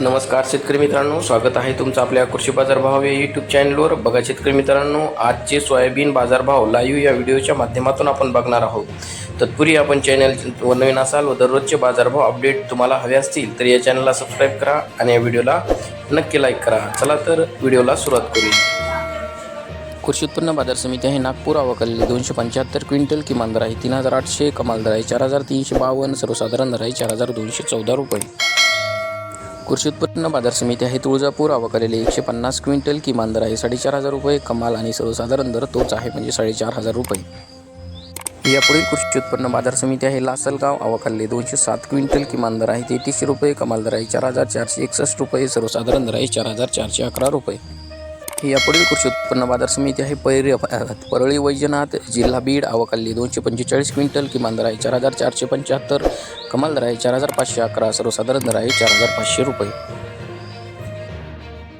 नमस्कार शेतकरी मित्रांनो स्वागत आहे तुमचं आपल्या कृषी बाजार भाव या यूट्यूब चॅनलवर बघा शेतकरी मित्रांनो आजचे सोयाबीन बाजारभाव लाईव्ह या व्हिडिओच्या माध्यमातून आपण बघणार आहोत. तत्पूर्वी आपण चॅनल व नवीन असाल व दररोजचे बाजारभाव अपडेट तुम्हाला हवे असतील तर या चॅनलला सबस्क्राईब करा आणि या व्हिडिओला नक्की लाईक करा. चला तर व्हिडिओला सुरुवात करूया. कृषी उत्पन्न बाजार समिती आहे नागपूर. अवकलले दोनशे पंच्याहत्तर क्विंटल किमान दर आहे तीन हजार आठशे कमाल दर आहे चार हजार तीनशे बावन्न सर्वसाधारण दर आहे चार हजार दोनशे चौदा रुपये. कृषी उत्पन्न बाजार समिती आहे तुळजापूर अवकालेले एकशे पन्नास क्विंटल किमान दर आहे साडेचार हजार रुपये कमाल आणि सर्वसाधारण दर तोच आहे म्हणजे साडेचार हजार रुपये. यापुढील कृषी उत्पन्न बाजार समिती आहे लासलगाव अवकालले दोनशे सात क्विंटल किमान दर आहे तेहतीसशे रुपये कमाल दर आहे चार हजार चारशे एकसष्ट रुपये सर्वसाधारण दर आहे चार हजार चारशे अकरा रुपये. यापुढील कृषी उत्पन्न बाजार समिती आहे. पैरी परळी वैजनाथ जिल्हा बीड अवकाली दोनशे पंचेचाळीस क्विंटल किमान दर आहे चार हजार चारशे पंच्याहत्तर कमाल दर आहे चार हजार पाचशे अकरा सर्वसाधारण दर आहे चार हजार पाचशे रुपये.